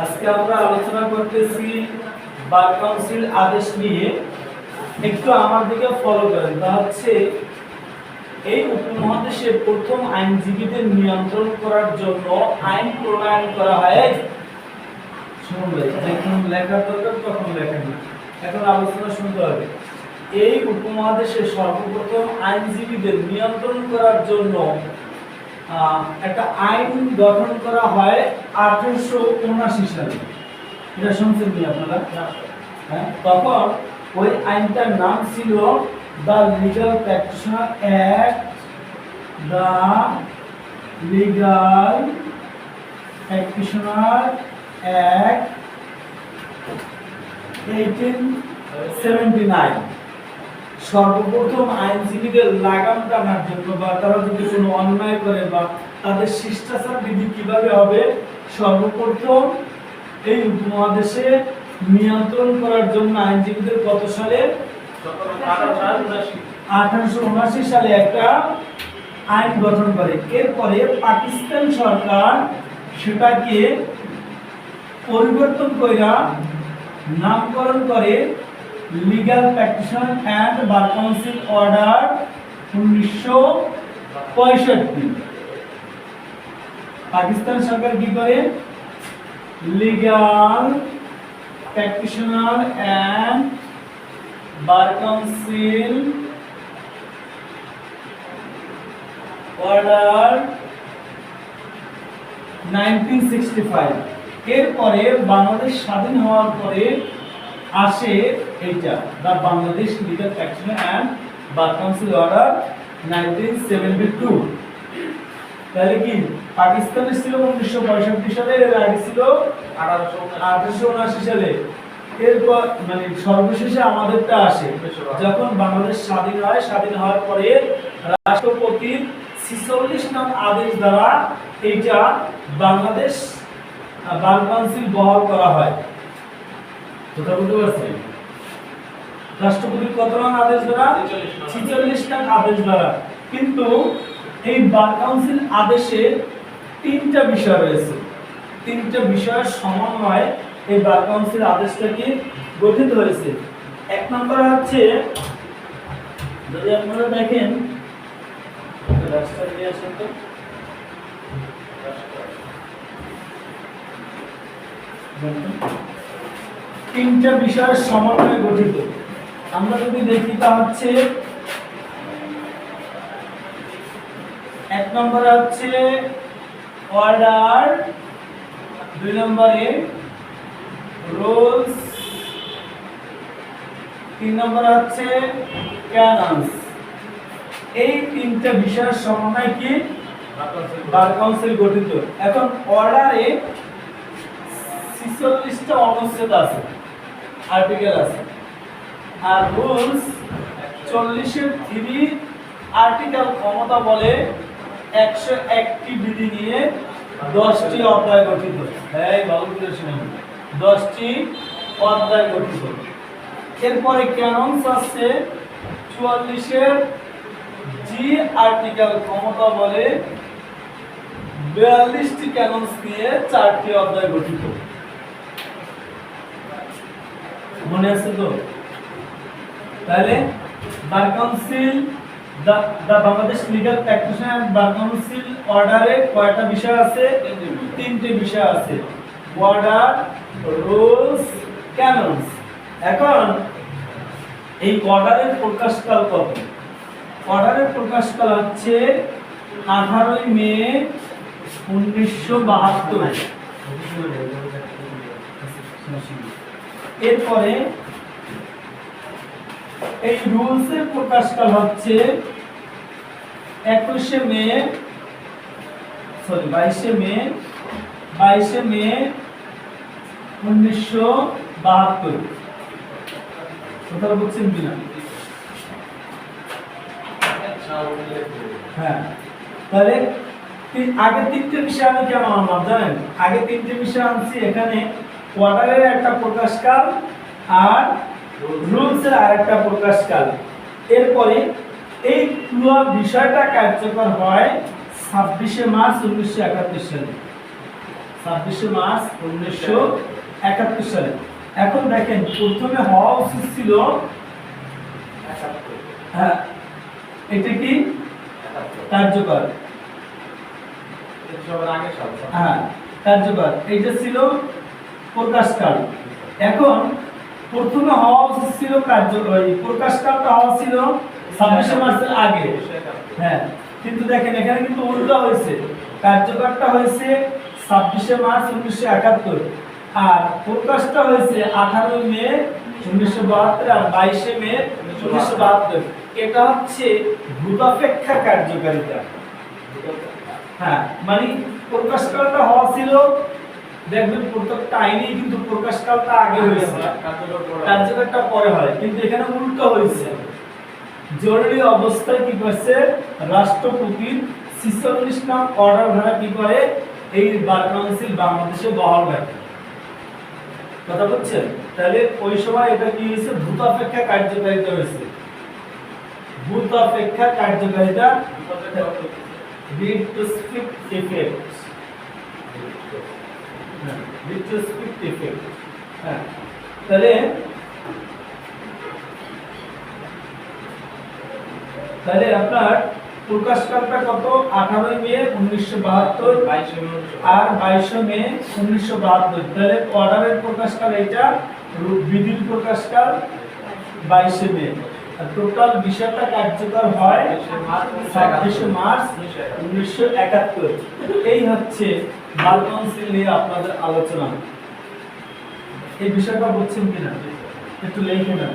আজকে আমরা আলোচনা করতেছি বার কাউন্সিল আদেশ নিয়ে। একটু আমার দিকে ফলো করেন। তা হচ্ছে, এই উপমহাদেশে প্রথম আইনজীবীদের নিয়ন্ত্রণ করার জন্য আইন প্রণয়ন করা হয়। লেখার দরকার তখন লেখেন। এখন আলোচনা শুনতে হবে। এই উপমহাদেশে সর্বপ্রথম আইনজীবীদের নিয়ন্ত্রণ করার জন্য একটা আইন গঠন করা হয় আঠারোশো উনআশি সালে। এটা শুনছেন কি আপনারা? হ্যাঁ? তখন ওই আইনটার নাম ছিল the legal practitioner act the legal practitioner act eighteen seventy nine সর্বপ্রথম আইনজীবীদের লাগাম টানার জন্য বা তারা যদি কোনো অন্যায় করে বা তাদের শিষ্টাচার বিধি কীভাবে হবে, সর্বপ্রথম এই উপমহাদেশে নিয়ন্ত্রণ করার জন্য আইনজীবীদের কত সালে? আঠারোশো উনআশি। সালে একটা আইন গঠন করে। এরপরে পাকিস্তান সরকার সেটাকে পরিবর্তন কইরা নামকরণ করে legal practitioner and bar council order উনিশশো পঁয়ষট্টি। পাকিস্তান সরকার কি করে? Legal practitioner and bar council order 1965 এরপরে বাংলাদেশ স্বাধীন হওয়ার পরে আসে এইটা the Bangladesh legal practitioner and council order 1972 তাহলে কি পাকিস্তানের ছিল উনিশশো পঁয়ষট্টি সালে এর আগে ছিল আঠারোশো উনআশি। সালে। এরপর মানে সর্বশেষে আমাদেরটা আসে যখন বাংলাদেশ স্বাধীন হয় স্বাধীন হওয়ার পরে রাষ্ট্রপতির ছিচল্লিশ নং আদেশ দ্বারা এইটা বাংলাদেশ বার কাউন্সিল বহাল করা হয়। কথা বুঝতে পারছেন রাষ্ট্রপতির কত নং আদেশ দ্বারা? 46 নং। ছিচল্লিশ নং আদেশ দ্বারা। কিন্তু এই বার কাউন্সিল আদেশে তিনটা বিষয় রয়েছে। তিনটা বিষয়ের সমন্বয়ে এই বার কাউন্সিল আদেশটা কি গঠিত হয়েছে? এক নম্বর হচ্ছে, যদি আপনারা দেখেন রাস্তা আসেন তো। তিনটা বিষয়ের সমন্বয়ে গঠিত। আমরা যদি দেখি তা হচ্ছে, এক নম্বরে হচ্ছে অর্ডার দুই নম্বরে রুলস তিন নম্বর হচ্ছে ক্যানন্স এই তিনটা বিষয়ের সমন্বয় কি? বার কাউন্সিল গঠিত। এখন অর্ডারে ছিচল্লিশটা অনুচ্ছেদ আছে। আর্টিকেল আছে। আর রুলস চল্লিশের থ্রি আর্টিকেল ক্ষমতা বলে একশো একটি বিধি নিয়ে দশটি অধ্যায় গঠিত। হ্যাঁ বাবু দশটি অধ্যায় গঠিত। এরপরে ক্যানন্স আছে চুয়াল্লিশের জি আর্টিকেল ক্ষমতা বলে বিয়াল্লিশটি ক্যানন্স নিয়ে চারটি অধ্যায় গঠিত। মনে আছে তো? তাহলে bar council, the Bangladesh legal practitioner bar council অর্ডারে কয়টা বিষয় আছে? তিনটে বিষয় আছে। অর্ডার রুলস ক্যানন্স এখন এই অর্ডারের প্রকাশকাল কত অর্ডারের প্রকাশকাল হচ্ছে আঠারোই মে উনিশশো বাহাত্তর। এরপরে এই রুলসের প্রকাশকাল হচ্ছে একুশে মে সরি বাইশে মে বাইশে মে উনিশশো বাহাত্তর। কোথাও বুঝছেন কিনা? হ্যাঁ। তাহলে আগে তিনটে বিষয় আমি কেন আনলাম জানেন? আগে তিনটে বিষয় আনছি এখানে কোয়ার্টারের একটা প্রকাশকাল আর রুলসের আরেকটা প্রকাশকাল। এরপরে এই পুরো বিষয়টা কার্যকর হয় ছাব্বিশে মার্চ উনিশশো একাত্তর সালে। ছাব্বিশে মার্চ উনিশশো একাত্তর সালে। এখন দেখেন প্রথমে হওয়া উচিত ছিল হ্যাঁ এটা কি? কার্যকর। হ্যাঁ কার্যকর। এইটা ছিল প্রকাশকাল। এখন প্রথমে হওয়া উচিত ছিল কার্যকর প্রকাশকালটা হওয়া ছিল ছাব্বিশে মার্চের আগে। হ্যাঁ কিন্তু দেখেন, এখানে কিন্তু উল্টো হয়েছে। কার্যকরটা হয়েছে ছাব্বিশে মার্চ উনিশশো একাত্তর। আর প্রকাশটা হয়েছে আঠারোই মে উনিশশো বাহাত্তর আর বাইশে মে উনিশশো বাহাত্তর। এটা হচ্ছে ভূতাপেক্ষা কার্যকারিতা। হ্যাঁ মানে প্রকাশকালটা হওয়া ছিল দেখবেন প্রত্যেকটা আইনেই কিন্তু প্রকাশকালটা আগে হয়েছে কার্যকরটা পরে হয়। কিন্তু এখানে উল্টো হয়েছে। জরুরি অবস্থায় কি করছে? রাষ্ট্রপতির ছিচল্লিশ নাম অর্ডার ধারা কি করে? এই বার কাউন্সিল বাংলাদেশে বহাল রাখে। কথা বলছেন তাহলে ওই সময় এটা কি হয়েছে? ভূতাপেক্ষা কার্যকারিতা হয়েছে। ভূতাপেক্ষা কার্যকারিতা retrospective effect হ্যাঁ, retrospective হ্যাঁ তাহলে তাহলে আপনার প্রকাশকালটা কত? আঠারোই মে উনিশশো বাহাত্তর আর বাইশে মে উনিশশো বাহাত্তর। তাহলে অর্ডারের প্রকাশকাল এটা বিধির প্রকাশকাল বাইশে মে। টোটাল বিষয়টা কার্যকর হয় ছাব্বিশে মার্চ উনিশশো একাত্তর। এই হচ্ছে বার কাউন্সিল নিয়ে আপনাদের আলোচনা। এই বিষয়টা বুঝছেন কিনা? একটু লেখে নেন।